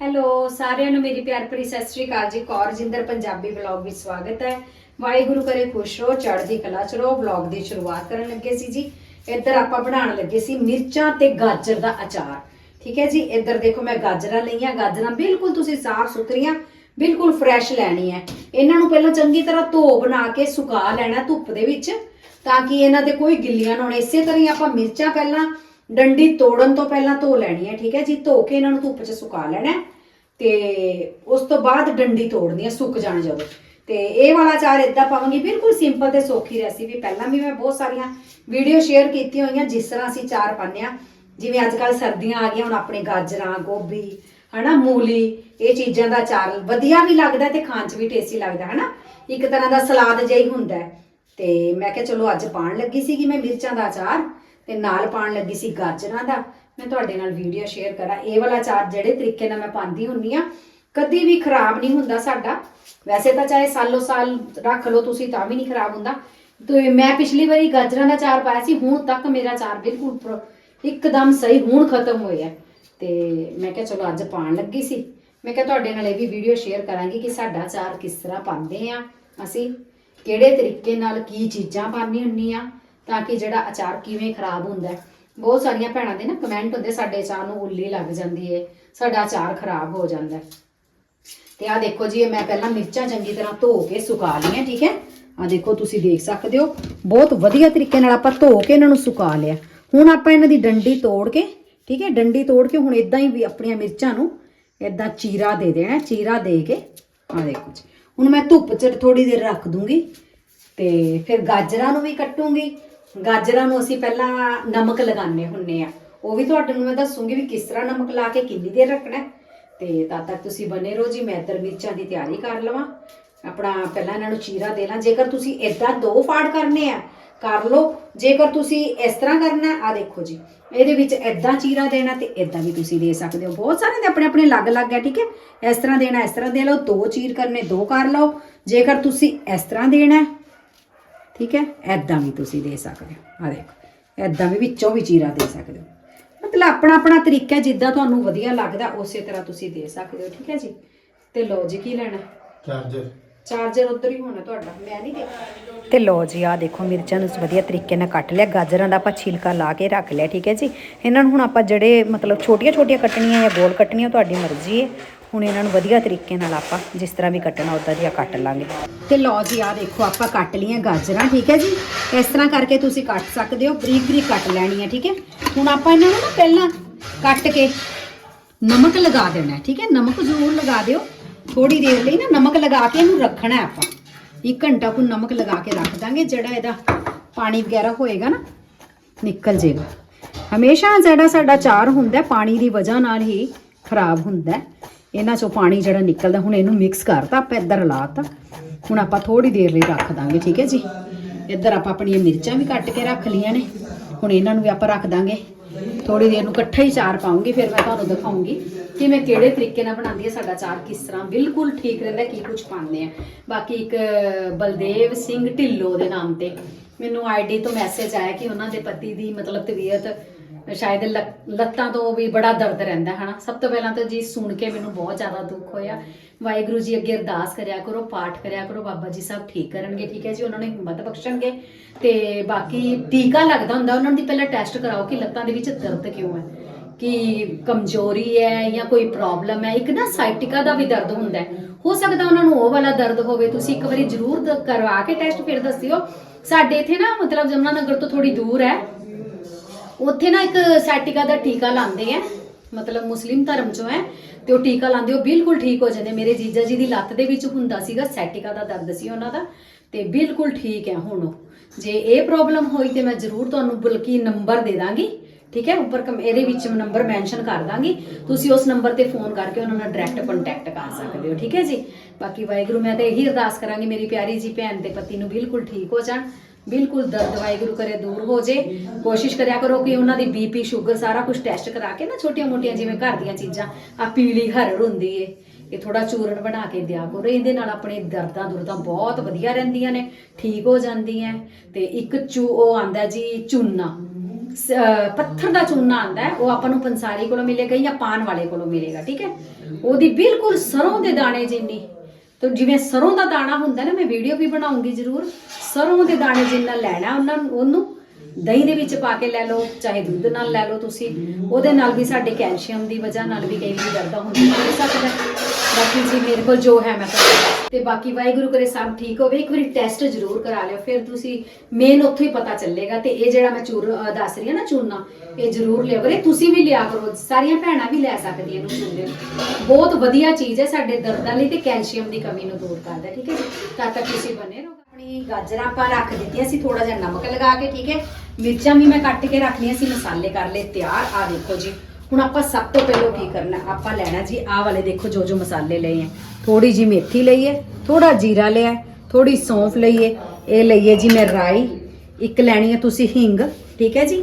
Hello ਸਾਰਿਆਂ ਨੂੰ ਮੇਰੀ ਪਿਆਰ ਭਰੀ ਸਤਿ ਸ੍ਰੀ ਅਕਾਲ ਜੀ। ਕੌਰ ਜਿੰਦਰ, ਪੰਜਾਬੀ ਵਲੌਗ ਵਿੱਚ ਸਵਾਗਤ ਹੈ। ਵਾਹਿਗੁਰੂ ਕਰੇ ਖੁਸ਼ ਰਹੋ, ਚੜ੍ਹਦੀ ਕਲਾ ਚ ਰਹੋ। ਵਲੌਗ ਦੀ ਸ਼ੁਰੂਆਤ ਕਰਨ ਲੱਗੇ ਸੀ ਜੀ। ਇੱਧਰ ਆਪਾਂ ਬਣਾਉਣ ਲੱਗੇ ਸੀ ਮਿਰਚਾਂ ਤੇ ਗਾਜਰ ਦਾ ਅਚਾਰ। ਠੀਕ ਹੈ ਜੀ, ਇੱਧਰ ਦੇਖੋ ਮੈਂ ਗਾਜਰਾਂ ਲਈਆਂ। ਗਾਜਰਾਂ ਬਿਲਕੁਲ ਤੁਸੀਂ ਸਾਫ਼ ਸੁਥਰੀਆਂ, ਬਿਲਕੁਲ ਫਰੈਸ਼ ਲੈਣੀ ਹੈ। ਇਹਨਾਂ ਨੂੰ ਪਹਿਲਾਂ ਚੰਗੀ ਤਰ੍ਹਾਂ ਧੋ ਬਣਾ ਕੇ ਸੁਕਾ ਲੈਣਾ ਧੁੱਪ ਦੇ ਵਿੱਚ, ਤਾਂ ਕਿ ਇਹਨਾਂ ਦੇ ਕੋਈ ਗਿੱਲੀਆਂ ਨਾ ਹੋਣ। ਇਸੇ ਤਰ੍ਹਾਂ ਹੀ ਆਪਾਂ ਮਿਰਚਾਂ ਪਹਿਲਾਂ ਡੰਡੀ ਤੋੜਨ ਤੋਂ ਪਹਿਲਾਂ ਧੋ ਲੈਣੀ ਹੈ, ਠੀਕ ਹੈ? ਜੀ ਧੋ ਕੇ ਇਹਨਾਂ ਨੂੰ ਧੁੱਪ 'ਚ ਸੁਕਾ ਲੈਣਾ ਹੈ। ਤੇ ਉਸ ਤੋਂ ਬਾਅਦ ਡੰਡੀ ਤੋੜਨੀ ਹੈ, ਸੁੱਕ ਜਾਣ ਜਦੋਂ। ਤੇ ਇਹ ਵਾਲਾ ਚਾਰ ਇਦਾਂ ਪਾਵਾਂਗੀ, ਬਿਲਕੁਲ ਸਿੰਪਲ ਤੇ ਸੌਖੀ ਰੈਸਿਪੀ ਪਹਿਲਾਂ ਵੀ ਮੈਂ ਬਹੁਤ ਸਾਰੀਆਂ ਵੀਡੀਓ ਸ਼ੇਅਰ ਕੀਤੀਆਂ ਹੋਈਆਂ, ਜਿਸ ਤਰ੍ਹਾਂ ਅਸੀਂ ਚਾਰ ਪਾਉਂਦੇ ਹਾਂ। ਜਿਵੇਂ ਅੱਜ ਕੱਲ ਸਰਦੀਆਂ ਆ ਗਈਆਂ, ਹੁਣ ਆਪਣੇ ਗਾਜਰਾਂ, ਗੋਭੀ, ਹਨਾ, ਮੂਲੀ, ਇਹ ਚੀਜ਼ਾਂ ਦਾ ਚਾਰ ਵਧੀਆ ਵੀ ਲੱਗਦਾ ਤੇ ਖਾਣ 'ਚ ਵੀ ਟੇਸਟੀ ਲੱਗਦਾ, ਹਨਾ? ਇੱਕ ਤਰ੍ਹਾਂ ਦਾ ਸਲਾਦ ਜਿਹਾ ਹੀ ਹੁੰਦਾ ਹੈ। ਤੇ ਮੈਂ ਕਿਹਾ ਚਲੋ ਅੱਜ ਪਾਣ ਲੱਗੀ ਸੀ ਕਿ ਮੈਂ ਮਿਰਚਾਂ ਦਾ ਅਚਾਰ। ਤੇ ਨਾਲ ਪਾਣ ਲੱਗੀ ਸੀ ਗਾਜਰਾਂ ਦਾ। ਮੈਂ ਤੁਹਾਡੇ ਨਾਲ ਵੀਡੀਓ ਸ਼ੇਅਰ ਕਰਾਂ। ਇਹ ਵਾਲਾ ਚਾਰ ਜਿਹੜੇ ਤਰੀਕੇ ਨਾਲ ਮੈਂ ਪਾਉਂਦੀ ਹੁੰਨੀ ਆ ਕਦੀ ਵੀ ਖਰਾਬ ਨਹੀਂ ਹੁੰਦਾ ਸਾਡਾ। ਵੈਸੇ ਤਾਂ ਚਾਹੇ ਸਾਲੋ ਸਾਲ ਰੱਖ ਲਓ, ਤੁਸੀਂ ਤਾਂ ਵੀ ਨਹੀਂ ਖਰਾਬ ਹੁੰਦਾ। ਤੇ ਮੈਂ ਪਿਛਲੀ ਵਾਰੀ ਗਾਜਰਾਂ ਦਾ ਚਾਰ ਪਾਇਆ ਸੀ, ਹੁਣ ਤੱਕ ਮੇਰਾ ਚਾਰ ਬਿਲਕੁਲ ਪ੍ਰੋ- ਇੱਕਦਮ ਸਹੀ, ਹੁਣ ਖਤਮ ਹੋਇਆ। ਤੇ ਮੈਂ ਕਿਹਾ ਚਲੋ ਅੱਜ ਪਾਣ ਲੱਗੀ ਸੀ। ਮੈਂ ਕਿਹਾ ਤੁਹਾਡੇ ਨਾਲ ਇਹ ਵੀ ਵੀਡੀਓ ਸ਼ੇਅਰ ਕਰਾਂਗੀ ਕਿ ਸਾਡਾ ਚਾਰ ਕਿਸ ਤਰ੍ਹਾਂ ਪਾਉਂਦੇ ਆ ਅਸੀਂ, ਕਿਹੜੇ ਤਰੀਕੇ ਨਾਲ ਕੀ ਚੀਜ਼ਾਂ ਪਾਣੀ ਹੁੰਨੀ ਆ ਤਾਂ ਕਿ ਜਿਹੜਾ ਅਚਾਰ ਕਿਵੇਂ ਖਰਾਬ ਹੁੰਦਾ ਹੈ। ਬਹੁਤ ਸਾਰੀਆਂ ਭੈਣਾਂ ਦੇ ਨਾ ਕਮੈਂਟ ਹੁੰਦੇ, ਸਾਡੇ ਅਚਾਰ ਨੂੰ ਉੱਲੀ ਲੱਗ ਜਾਂਦੀ ਹੈ ਸਾਡਾ ਅਚਾਰ ਖਰਾਬ ਹੋ ਜਾਂਦਾ ਹੈ। ਤੇ ਆ ਦੇਖੋ ਜੀ, ਇਹ ਮੈਂ ਪਹਿਲਾਂ ਮਿਰਚਾਂ ਚੰਗੀ ਤਰ੍ਹਾਂ ਧੋ ਕੇ ਸੁਕਾ ਲਈਆਂ, ਠੀਕ ਹੈ ਆ ਦੇਖੋ, ਤੁਸੀਂ ਦੇਖ ਸਕਦੇ ਹੋ, ਬਹੁਤ ਵਧੀਆ ਤਰੀਕੇ ਨਾਲ ਆਪਾਂ ਧੋ ਕੇ ਇਹਨਾਂ ਨੂੰ ਸੁਕਾ ਲਿਆ ਹੁਣ ਆਪਾਂ ਇਹਨਾਂ ਦੀ ਡੰਡੀ ਤੋੜ ਕੇ, ਠੀਕ ਹੈ ਡੰਡੀ ਤੋੜ ਕੇ ਹੁਣ ਇਦਾਂ ਹੀ ਵੀ ਆਪਣੀਆਂ ਮਿਰਚਾਂ ਨੂੰ ਇਦਾਂ ਚੀਰਾ ਦੇ ਦੇਣਾ, ਚੀਰਾ ਦੇ ਕੇ ਆ ਦੇਖੋ ਜੀ ਹੁਣ ਮੈਂ ਧੁੱਪ 'ਚ ਥੋੜੀ ਦੇਰ ਰੱਖ ਦੂੰਗੀ ਤੇ ਫਿਰ ਗਾਜਰਾਂ ਨੂੰ ਵੀ ਕੱਟੂੰਗੀ ਗਾਜਰਾਂ ਨੂੰ ਅਸੀਂ ਪਹਿਲਾਂ ਨਮਕ ਲਗਾਉਂਦੇ ਹੁੰਨੇ ਆ। ਉਹ ਵੀ ਤੁਹਾਡੇ ਨੂੰ ਮੈਂ ਦੱਸੂੰਗੀ ਵੀ ਕਿਸ ਤਰ੍ਹਾਂ ਨਮਕ ਲਾ ਕੇ ਕਿੰਨੀ ਦੇਰ ਰੱਖਣਾ ਹੈ। ਤੇ ਤਦ ਤੱਕ ਤੁਸੀਂ ਬਨੇ ਰਹੋ ਜੀ, ਮੈਂ ਇੱਧਰ ਮਿਰਚਾਂ ਦੀ ਤਿਆਰੀ ਕਰ ਲਵਾਂ। ਆਪਣਾ ਪਹਿਲਾਂ ਇਹਨਾਂ ਨੂੰ ਚੀਰਾ ਦੇ ਲਾਂ। ਜੇਕਰ ਤੁਸੀਂ ਇਦਾਂ ਦੋ ਫਾੜ ਕਰਨੇ ਆ, ਕਰ ਲਓ। ਜੇਕਰ ਤੁਸੀਂ ਇਸ ਤਰ੍ਹਾਂ ਕਰਨਾ ਆ ਦੇਖੋ ਜੀ, ਇਹਦੇ ਵਿੱਚ ਇਦਾਂ ਚੀਰਾ ਦੇਣਾ ਤੇ ਇਦਾਂ ਵੀ ਤੁਸੀਂ ਦੇ ਸਕਦੇ ਹੋ। ਬਹੁਤ ਸਾਰੇ ਦੇ ਆਪਣੇ ਆਪਣੇ ਅਲੱਗ-ਅਲੱਗ ਹੈ, ਠੀਕ ਹੈ? ਇਸ ਤਰ੍ਹਾਂ ਦੇਣਾ, ਇਸ ਤਰ੍ਹਾਂ ਦੇ ਲਓ। ਦੋ ਚੀਰ ਕਰਨੇ, ਦੋ ਕਰ ਲਓ। ਜੇਕਰ ਤੁਸੀਂ ਇਸ ਤਰ੍ਹਾਂ ਦੇਣਾ ਠੀਕ ਹੈ? ਐਦਾਂ ਵੀ ਤੁਸੀਂ ਦੇ ਸਕਦੇ ਹੋ। ਆ ਦੇਖੋ ਐਦਾਂ ਵੀ ਵਿੱਚੋਂ ਵੀ ਚੀਰਾ ਦੇ ਸਕਦੇ ਹੋ। ਮਤਲਬ ਆਪਣਾ ਆਪਣਾ ਤਰੀਕਾ ਹੈ, ਜਿੱਦਾਂ ਤੁਹਾਨੂੰ ਵਧੀਆ ਲੱਗਦਾ ਉਸੇ ਤਰ੍ਹਾਂ ਤੁਸੀਂ ਦੇ ਸਕਦੇ ਹੋ ਠੀਕ ਹੈ ਜੀ? ਤੇ ਲਓ ਜੀ ਕੀ ਲੈਣਾ? ਚਾਰਜਰ। ਚਾਰਜਰ ਉਧਰ ਹੀ ਹੋਣਾ ਤੁਹਾਡਾ ਮੈਂ ਨਹੀਂ ਦੇਖਣਾ ਤੇ ਲੋ ਜੀ ਆ ਦੇਖੋ ਮਿਰਚਾਂ ਨੂੰ ਵਧੀਆ ਤਰੀਕੇ ਨਾਲ ਕੱਟ ਲਿਆ ਗਾਜਰਾਂ ਦਾ ਆਪਾਂ ਛਿਲਕਾ ਲਾ ਕੇ ਰੱਖ ਲਿਆ ਠੀਕ ਹੈ ਜੀ? ਇਹਨਾਂ ਨੂੰ ਹੁਣ ਆਪਾਂ ਜਿਹੜੇ ਮਤਲਬ ਛੋਟੀਆਂ ਛੋਟੀਆਂ ਕੱਟਣੀਆਂ ਜਾਂ ਗੋਲ ਕੱਟਣੀਆਂ ਤੁਹਾਡੀ ਮਰਜ਼ੀ ਹੈ। ਹੁਣ ਇਹਨਾਂ ਨੂੰ ਵਧੀਆ ਤਰੀਕੇ ਨਾਲ ਆਪਾਂ ਜਿਸ ਤਰ੍ਹਾਂ ਵੀ ਕੱਟਣਾ, ਉਦਾਂ ਦੀਆਂ ਕੱਟ ਲਾਂਗੇ। ਤੇ ਲਓ ਜੀ ਆ ਦੇਖੋ, ਆਪਾਂ ਕੱਟ ਲਈਆਂ ਗਾਜਰਾਂ, ਠੀਕ ਹੈ ਜੀ? ਇਸ ਤਰ੍ਹਾਂ ਕਰਕੇ ਤੁਸੀਂ ਕੱਟ ਸਕਦੇ ਹੋ, ਬਰੀਕ ਬਰੀਕ ਕੱਟ ਲੈਣੀ ਹੈ ਠੀਕ ਹੈ? ਹੁਣ ਆਪਾਂ ਇਹਨਾਂ ਨੂੰ ਨਾ ਪਹਿਲਾਂ ਕੱਟ ਕੇ ਨਮਕ ਲਗਾ ਦੇਣਾ, ਠੀਕ ਹੈ? ਨਮਕ ਜ਼ਰੂਰ ਲਗਾ ਦਿਓ। ਥੋੜੀ ਦੇਰ ਲਈ ਨਾ ਨਮਕ ਲਗਾ ਕੇ ਇਹਨੂੰ ਰੱਖਣਾ ਆਪਾਂ। ਇੱਕ ਘੰਟਾ ਕੁ ਨਮਕ ਲਗਾ ਕੇ ਰੱਖ ਦਾਂਗੇ, ਜਿਹੜਾ ਇਹਦਾ ਪਾਣੀ ਵਗੈਰਾ ਹੋਏਗਾ ਨਾ, ਨਿਕਲ ਜੇਗਾ। ਹਮੇਸ਼ਾ ਜਿਹੜਾ ਸਾਡਾ ਚਾਰ ਹੁੰਦਾ ਪਾਣੀ ਦੀ ਵਜ੍ਹਾ ਨਾਲ ਹੀ ਖਰਾਬ ਹੁੰਦਾ ਇਹਨਾਂ ਚੋਂ ਪਾਣੀ ਜਿਹੜਾ ਨਿਕਲਦਾ, ਹੁਣ ਇਹਨੂੰ ਮਿਕਸ ਕਰਤਾ ਆਪਾਂ ਇੱਧਰ ਲਾਤਾ ਹੁਣ ਆਪਾਂ ਥੋੜੀ ਦੇਰ ਲਈ ਰੱਖ ਦਾਂਗੇ, ਠੀਕ ਹੈ ਜੀ? ਇੱਧਰ ਆਪਾਂ ਆਪਣੀਆਂ ਮਿਰਚਾਂ ਵੀ ਕੱਟ ਕੇ ਰੱਖ ਲਈਆਂ ਨੇ। ਹੁਣ ਇਹਨਾਂ ਨੂੰ ਵੀ ਆਪਾਂ ਰੱਖ ਦਾਂਗੇ। ਥੋੜੀ ਦੇਰ ਨੂੰ ਇਕੱਠਾ ਹੀ ਚਾਰ ਪਾਉਂਗੀ, ਫਿਰ ਮੈਂ ਤੁਹਾਨੂੰ ਦਿਖਾਉਂਗੀ ਕਿ ਮੈਂ ਕਿਹੜੇ ਤਰੀਕੇ ਨਾਲ ਬਣਾਉਂਦੀ ਹਾਂ ਸਾਡਾ ਚਾਰ ਕਿਸ ਤਰ੍ਹਾਂ। ਬਿਲਕੁਲ ਠੀਕ ਰਹਿੰਦਾ ਕੀ ਕੁਝ ਪਾਉਂਦੇ ਆ ਬਾਕੀ ਇੱਕ ਬਲਦੇਵ ਸਿੰਘ ਢਿੱਲੋਂ ਦੇ ਨਾਮ ਤੇ ਮੈਨੂੰ ਆਈਡੀ ਤੋਂ ਮੈਸੇਜ ਆਇਆ ਕਿ ਉਹਨਾਂ ਦੇ ਪਤੀ ਦੀ ਮਤਲਬ ਤਬੀਅਤ ਸ਼ਾਇਦ ਲੱਤਾਂ ਤੋਂ ਵੀ ਬੜਾ ਦਰਦ ਰਹਿੰਦਾ, ਹਨਾ? ਸਭ ਤੋਂ ਪਹਿਲਾਂ ਤਾਂ ਜੀ ਸੁਣ ਕੇ ਮੈਨੂੰ ਬਹੁਤ ਜ਼ਿਆਦਾ ਦੁੱਖ ਹੋਇਆ। ਵਾਹਿਗੁਰੂ ਜੀ ਅੱਗੇ ਅਰਦਾਸ ਕਰਿਆ ਕਰੋ, ਪਾਠ ਕਰਿਆ ਕਰੋ, ਬਾਬਾ ਜੀ ਸਭ ਠੀਕ ਕਰਨਗੇ, ਠੀਕ ਹੈ ਜੀ? ਉਹਨਾਂ ਨੂੰ ਹਿੰਮਤ ਬਖਸ਼ਣਗੇ। ਤੇ ਬਾਕੀ ਟੀਕਾ ਲੱਗਦਾ ਹੁੰਦਾ, ਉਹਨਾਂ ਦੀ ਪਹਿਲਾਂ ਟੈਸਟ ਕਰਾਓ ਕਿ ਲੱਤਾਂ ਦੇ ਵਿੱਚ ਦਰਦ ਕਿਉਂ ਹੈ। ਕਿ ਕਮਜ਼ੋਰੀ ਹੈ ਜਾਂ ਕੋਈ ਪ੍ਰੋਬਲਮ ਹੈ। ਇੱਕ ਨਾ ਸਾਈਟਿਕਾ ਦਾ ਵੀ ਦਰਦ ਹੁੰਦਾ ਹੈ। ਹੋ ਸਕਦਾ ਉਹਨਾਂ ਨੂੰ ਉਹ ਵਾਲਾ ਦਰਦ ਹੋਵੇ। ਤੁਸੀਂ ਇੱਕ ਵਾਰੀ ਜ਼ਰੂਰ ਕਰਵਾ ਕੇ ਟੈਸਟ ਫਿਰ ਦੱਸਿਓ। ਸਾਡੇ ਇੱਥੇ ਨਾ, ਮਤਲਬ ਜਮਨਾ ਨਗਰ ਤੋਂ ਥੋੜੀ ਦੂਰ ਹੈ। ਉੱਥੇ ਨਾ ਇੱਕ ਸੈਟਿਕਾ ਦਾ ਟੀਕਾ ਲਾਉਂਦੇ ਆ, ਮਤਲਬ ਮੁਸਲਿਮ ਧਰਮ ਚੋਂ ਹੈ, ਤੇ ਉਹ ਟੀਕਾ ਲਾਉਂਦੇ, ਉਹ ਬਿਲਕੁਲ ਠੀਕ ਹੋ ਜਾਂਦੇ। ਮੇਰੇ ਜੀਜਾ ਜੀ ਦੀ ਲੱਤ ਦੇ ਵਿੱਚ ਹੁੰਦਾ ਸੀਗਾ ਸੈਟਿਕਾ ਦਾ ਦਰਦ ਸੀ ਉਹਨਾਂ ਦਾ, ਤੇ ਬਿਲਕੁਲ ਠੀਕ ਹੈ ਹੁਣ ਉਹ। ਜੇ ਇਹ ਪ੍ਰੋਬਲਮ ਹੋਈ ਤੇ ਮੈਂ ਜ਼ਰੂਰ ਤੁਹਾਨੂੰ ਬਲਕਿ ਨੰਬਰ ਦੇ ਦਾਂਗੀ, ਠੀਕ ਹੈ? ਉੱਪਰ ਕਮ- ਇਹਦੇ ਵਿੱਚ ਨੰਬਰ ਮੈਂਸ਼ਨ ਕਰ ਦਾਂਗੀ। ਤੁਸੀਂ ਉਸ ਨੰਬਰ ਤੇ ਫੋਨ ਕਰਕੇ ਉਹਨਾਂ ਨਾਲ ਡਾਇਰੈਕਟ ਕੰਟੈਕਟ ਕਰ ਸਕਦੇ ਹੋ, ਠੀਕ ਹੈ ਜੀ? ਬਾਕੀ ਵਾਹਿਗੁਰੂ, ਮੈਂ ਤਾਂ ਇਹੀ ਅਰਦਾਸ ਕਰਾਂਗੀ, ਮੇਰੀ ਪਿਆਰੀ ਜੀ ਭੈਣ ਤੇ ਪਤੀ ਨੂੰ ਬਿਲਕੁਲ ਠੀਕ ਹੋ ਜਾਣ। ਬਿਲਕੁਲ ਦਰਦ ਵਾਹਿਗੁਰੂ ਕਰੇ ਦੂਰ ਹੋ ਜੇ। ਕੋਸ਼ਿਸ਼ ਕਰਿਆ ਕਰੋ ਕਿ ਉਹਨਾਂ ਦੀ ਬੀਪੀ ਸ਼ੂਗਰ ਸਾਰਾ ਕੁਝ ਟੈਸਟ ਕਰਾ ਕੇ ਨਾ ਛੋਟੀਆਂ ਮੋਟੀਆਂ ਜਿਵੇਂ ਘਰ ਦੀਆਂ ਚੀਜ਼ਾਂ ਆ ਪੀਲੀ ਹਰੜ ਹੁੰਦੀ ਏ। ਇਹ ਥੋੜਾ ਚੂਰਨ ਬਣਾ ਕੇ ਦਿਆ ਕਰੋ। ਇਹਦੇ ਨਾਲ ਆਪਣੇ ਦਰਦਾਂ ਦੁਰਦਾਂ ਬਹੁਤ ਵਧੀਆ ਰਹਿੰਦੀਆਂ ਨੇ, ਠੀਕ ਹੋ ਜਾਂਦੀਆਂ। ਤੇ ਇੱਕ ਚੂ, ਉਹ ਆਂਦਾ ਜੀ ਚੂਨਾ। ਪੱਥਰ ਦਾ ਚੂਨਾ ਆਂਦਾ ਉਹ ਆਪਾਂ ਨੂੰ ਪੰਸਾਰੀ ਕੋਲੋਂ ਮਿਲੇਗਾ ਜਾਂ ਪਾਨ ਵਾਲੇ ਕੋਲੋਂ ਮਿਲੇਗਾ, ਠੀਕ ਹੈ? ਉਹਦੀ ਬਿਲਕੁਲ ਸਰੋਂ ਦੇ ਦਾਣੇ ਜਿੰਨੀ ਤਾਂ ਜਿਵੇਂ ਸਰੋਂ ਦਾ ਦਾਣਾ ਹੁੰਦਾ ਨਾ, ਮੈਂ ਵੀਡੀਓ ਵੀ ਬਣਾਉਂਗੀ ਜ਼ਰੂਰ। ਸਰੋਂ ਦੇ ਦਾਣੇ ਜਿੰਨਾ ਲੈਣਾ ਉਹਨਾਂ ਨੂੰ, ਉਹਨੂੰ ਦਹੀਂ ਦੇ ਵਿੱਚ ਪਾ ਕੇ ਲੈ ਲਓ, ਚਾਹੇ ਦੁੱਧ ਨਾਲ ਲੈ ਲਓ ਤੁਸੀਂ। ਉਹਦੇ ਨਾਲ ਵੀ ਸਾਡੇ ਕੈਲਸ਼ੀਅਮ ਦੀ ਵਜ੍ਹਾ ਨਾਲ ਵੀ ਕਈ ਵਾਰੀ ਦਰਦਾਂ ਹੁੰਦੀਆਂ ਹੋ। ਸਕਦਾ ਬਾਕੀ ਜੀ ਮੇਰੇ ਕੋਲ ਜੋ ਹੈ ਮੈਂ ਤੁਹਾਨੂੰ ਤੇ ਬਾਕੀ ਵਾਹਿਗੁਰੂ ਕਰੇ ਸਭ ਠੀਕ ਹੋਵੇ, ਇੱਕ ਵਾਰੀ ਟੈਸਟ ਜ਼ਰੂਰ ਕਰਾ ਲਿਓ, ਫਿਰ ਤੁਸੀਂ ਮੇਨ ਉੱਥੋਂ ਹੀ ਪਤਾ ਚੱਲੇਗਾ ਤੇ ਇਹ ਜਿਹੜਾ ਮੈਂ ਚੂਰ ਦੱਸ ਰਹੀ ਹਾਂ ਨਾ ਚੂਨਾ, ਇਹ ਜ਼ਰੂਰ ਲਿਆ ਕਰੋ। ਤੁਸੀਂ ਵੀ ਲਿਆ ਕਰੋ, ਸਾਰੀਆਂ ਭੈਣਾਂ ਵੀ ਲੈ ਸਕਦੀਆਂ ਇਹਨੂੰ ਚੂਨੇ। ਬਹੁਤ ਵਧੀਆ ਚੀਜ਼ ਹੈ ਸਾਡੇ ਦਰਦਾਂ ਲਈ ਤੇ ਕੈਲਸ਼ੀਅਮ ਦੀ ਕਮੀ ਨੂੰ ਦੂਰ ਕਰਦਾ, ਠੀਕ ਹੈ ਜੀ? ਤਦ ਤੱਕ ਤੁਸੀਂ ਬਨੇ ਰਹੋ। ਆਪਣੀ ਗਾਜਰਾਂ ਆਪਾਂ ਰੱਖ ਦਿੱਤੀਆਂ ਸੀ ਥੋੜਾ ਜਿਹਾ ਨਮਕ ਲਗਾ ਕੇ, ਠੀਕ ਹੈ? ਮਿਰਚਾਂ ਵੀ ਮੈਂ ਕੱਟ ਕੇ ਰੱਖ ਲਈਆਂ ਸੀ, ਮਸਾਲੇ ਕਰ ਲਏ, ਤਿਆਰ। ਆ ਦੇਖੋ ਜੀ ਹੁਣ ਆਪਾਂ ਸਭ ਤੋਂ ਪਹਿਲਾਂ ਕੀ ਕਰਨਾ? ਆਪਾਂ ਲੈਣਾ ਜੀ ਆਹ ਵਾਲੇ ਦੇਖੋ ਜੋ ਜੋ ਮਸਾਲੇ ਲਏ ਹੈ ਥੋੜੀ ਜੀ ਮੇਥੀ ਲਈ ਹੈ ਥੋੜਾ ਜੀਰਾ ਲਿਆ ਥੋੜੀ ਸੌਂਫ ਲਈਏ ਇਹ ਲਈਏ ਜੀ ਮੈਂ ਰਾਈ। ਇੱਕ ਲੈਣੀ ਹੈ ਤੁਸੀਂ ਹਿੰਗ, ਠੀਕ ਹੈ ਜੀ?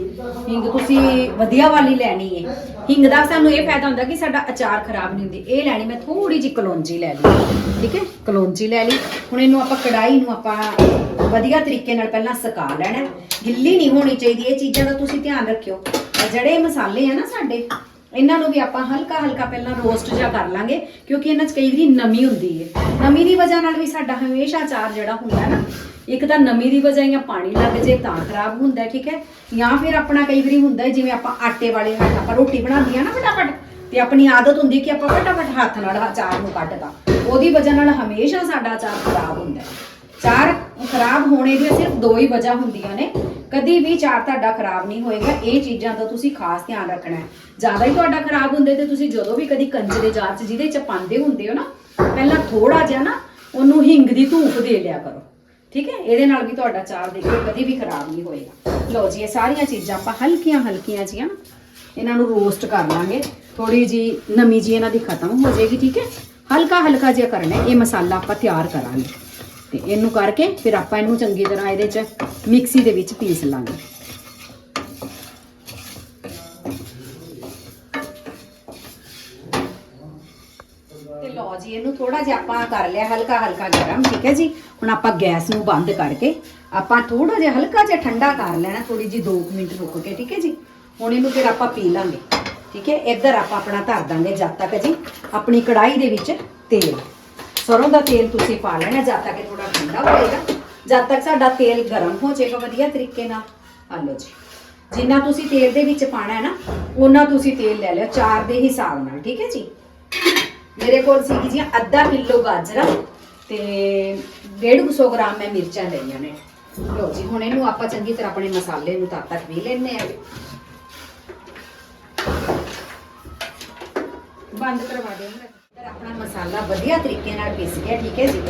ਹਿੰਗ ਤੁਸੀਂ ਵਧੀਆ ਵਾਲੀ ਲੈਣੀ ਹੈ। ਹਿੰਗ ਦਾ ਸਾਨੂੰ ਇਹ ਫਾਇਦਾ ਹੁੰਦਾ ਕਿ ਸਾਡਾ ਅਚਾਰ ਖਰਾਬ ਨਹੀਂ ਹੁੰਦੀ। ਇਹ ਲੈਣੀ ਮੈਂ ਥੋੜੀ ਜੀ ਕਲੌਂਜੀ ਲੈ ਲਈ, ਠੀਕ ਹੈ? ਕਲੌਂਜੀ ਲੈ ਲਈ। ਹੁਣ ਇਹਨੂੰ ਆਪਾਂ ਕੜਾਈ ਨੂੰ ਆਪਾਂ ਵਧੀਆ ਤਰੀਕੇ ਨਾਲ ਪਹਿਲਾਂ ਸੁਕਾ ਲੈਣਾ ਗਿੱਲੀ ਨਹੀਂ ਹੋਣੀ ਚਾਹੀਦੀ, ਇਹ ਚੀਜ਼ਾਂ ਦਾ ਤੁਸੀਂ ਧਿਆਨ ਰੱਖਿਓ। ਜਿਹੜੇ ਮਸਾਲੇ ਆ ਨਾ ਸਾਡੇ, ਇਹਨਾਂ ਨੂੰ ਵੀ ਆਪਾਂ ਹਲਕਾ ਹਲਕਾ ਪਹਿਲਾਂ ਰੋਸਟ ਜਾਂ ਕਰ ਲਾਂਗੇ, ਕਿਉਂਕਿ ਇਹਨਾਂ 'ਚ ਕਈ ਵਾਰੀ ਨਮੀ ਹੁੰਦੀ ਹੈ ਨਮੀ ਦੀ ਵਜ੍ਹਾ ਨਾਲ ਵੀ ਸਾਡਾ ਹਮੇਸ਼ਾ ਅਚਾਰ ਜਿਹੜਾ ਹੁੰਦਾ ਨਾ, ਇੱਕ ਤਾਂ ਨਮੀ ਦੀ ਵਜ੍ਹਾ ਜਾਂ ਪਾਣੀ ਲੱਗ ਜੇ ਤਾਂ ਖਰਾਬ ਹੁੰਦਾ, ਠੀਕ ਹੈ? ਜਾਂ ਫਿਰ ਆਪਣਾ ਕਈ ਵਾਰੀ ਹੁੰਦਾ ਜਿਵੇਂ ਆਪਾਂ ਆਟੇ ਵਾਲੇ ਨਾਲ ਆਪਾਂ ਰੋਟੀ ਬਣਾਉਂਦੇ ਆ ਨਾ ਫਟਾਫਟ, ਤੇ ਆਪਣੀ ਆਦਤ ਹੁੰਦੀ ਕਿ ਆਪਾਂ ਫਟਾਫਟ ਹੱਥ ਨਾਲ ਅਚਾਰ ਨੂੰ ਕੱਢਦਾ ਉਹਦੀ ਵਜ੍ਹਾ ਨਾਲ ਹਮੇਸ਼ਾ ਸਾਡਾ ਅਚਾਰ ਖਰਾਬ ਹੁੰਦਾ ਹੈ ਚਾਰ ਖਰਾਬ ਹੋਣੇ ਦੀਆਂ ਸਿਰਫ ਦੋ ਹੀ ਵਜ੍ਹਾ ਹੁੰਦੀਆਂ ਨੇ ਕਦੀ ਵੀ ਚਾਰ ਤੁਹਾਡਾ ਖਰਾਬ ਨਹੀਂ ਹੋਏਗਾ, ਇਹ ਚੀਜ਼ਾਂ ਦਾ ਤੁਸੀਂ ਖਾਸ ਧਿਆਨ ਰੱਖਣਾ ਹੈ। ਜ਼ਿਆਦਾ ਹੀ ਤੁਹਾਡਾ ਖਰਾਬ ਹੁੰਦੇ ਤੇ ਤੁਸੀਂ ਜਦੋਂ ਵੀ ਕਦੀ ਕੰਜਰੇ ਜਾਰ ਚ ਜਿਹਦੇ ਚ ਪਾਉਂਦੇ ਹੁੰਦੇ ਹੋ ਨਾ, ਪਹਿਲਾਂ ਥੋੜਾ ਜਿਹਾ ਨਾ ਉਹਨੂੰ ਹਿੰਗ ਦੀ ਧੂਫ ਦੇ ਲਿਆ ਕਰੋ। ਠੀਕ ਹੈ? ਇਹਦੇ ਨਾਲ ਵੀ ਤੁਹਾਡਾ ਚਾਰ ਦੇਖੋ, ਕਦੀ ਵੀ ਖਰਾਬ ਨਹੀਂ ਹੋਏਗਾ। ਲਓ ਜੀ, ਇਹ ਸਾਰੀਆਂ ਚੀਜ਼ਾਂ ਆਪਾਂ ਹਲਕੀਆਂ ਹਲਕੀਆਂ ਜੀਆਂ ਇਹਨਾਂ ਨੂੰ ਰੋਸਟ ਕਰ ਲਾਂਗੇ। ਥੋੜੀ ਜੀ ਨਮੀ ਜੀ ਇਹਨਾਂ ਦੀ ਖਤਮ ਹੋ ਜਾਏਗੀ, ਠੀਕ ਹੈ? ਹਲਕਾ ਹਲਕਾ ਜਿਹਾ ਕਰਨਾ ਇਹ ਮਸਾਲਾ ਆਪਾਂ ਤਿਆਰ ਕਰਾਂਗੇ। ਤੇ ਇਹਨੂੰ ਕਰਕੇ ਫਿਰ ਆਪਾਂ ਇਹਨੂੰ ਚੰਗੀ ਤਰ੍ਹਾਂ ਇਹਦੇ 'ਚ ਮਿਕਸੀ ਦੇ ਵਿੱਚ ਪੀਸ ਲਾਂਗੇ। ਤੇ ਲਓ ਜੀ, ਇਹਨੂੰ ਥੋੜਾ ਜਿਹਾ ਆਪਾਂ ਕਰ ਲਿਆ ਹਲਕਾ ਹਲਕਾ ਗਰਮ, ਠੀਕ ਹੈ ਜੀ? ਹੁਣ ਆਪਾਂ ਗੈਸ ਨੂੰ ਬੰਦ ਕਰਕੇ ਆਪਾਂ ਥੋੜਾ ਜਿਹਾ ਹਲਕਾ ਜਿਹਾ ਠੰਡਾ ਕਰ ਲੈਣਾ ਥੋੜੀ ਜੀ 2 ਮਿੰਟ ਰੁਕ ਕੇ, ਠੀਕ ਹੈ ਜੀ? ਹੁਣ ਇਹਨੂੰ ਫਿਰ ਆਪਾਂ ਪੀ ਲਾਂਗੇ, ਠੀਕ ਹੈ? ਇੱਧਰ ਆਪਾਂ ਆਪਣਾ ਧਰ ਦਾਂਗੇ ਜਦ ਤੱਕ ਜੀ, ਆਪਣੀ ਕੜਾਈ ਦੇ ਵਿੱਚ ਤੇਲ। ਸਰੋਂ ਦਾ ਤੇਲ ਤੁਸੀਂ ਪਾ ਲੈਣਾ, ਜਦ ਤੱਕ ਇਹ ਥੋੜਾ ਠੰਡਾ ਹੋਏਗਾ। ਜਦ ਤੱਕ ਸਾਡਾ ਤੇਲ ਗਰਮ ਹੋ ਜਾਏਗਾ ਵਧੀਆ ਤਰੀਕੇ ਨਾਲ। ਆ ਲਓ ਜੀ। ਜਿੰਨਾ ਤੁਸੀਂ ਤੇਲ ਦੇ ਵਿੱਚ ਪਾਣਾ ਹੈ ਨਾ ਉਹਨਾਂ ਤੁਸੀਂ ਤੇਲ ਲੈ ਲਿਓ ਚਾਰ ਦੇ ਹਿਸਾਬ ਨਾਲ, ਠੀਕ ਹੈ ਜੀ? ਮੇਰੇ ਕੋਲ ਸੀਗੀ ਜੀ ਅੱਧਾ ਕਿਲੋ ਗਾਜਰਾਂ ਤੇ 150 ਗ੍ਰਾਮ ਮੈਂ ਮਿਰਚਾਂ ਲਈਆਂ ਨੇ। ਲਓ ਜੀ, ਹੁਣ ਇਹਨੂੰ ਆਪਾਂ ਚੰਗੀ ਤਰ੍ਹਾਂ ਆਪਣੇ ਮਸਾਲੇ ਨੂੰ ਤਦ ਤੱਕ ਵੀ ਲੈਣੇ ਆ ਬੰਦ ਕਰਵਾ ਦੇਵਾਂਗੇ ਆਪਣਾ ਮਸਾਲਾ ਵਧੀਆ ਤਰੀਕੇ ਨਾਲ ਪਿਸ ਗਿਆ, ਠੀਕ ਹੈ ਜੀ।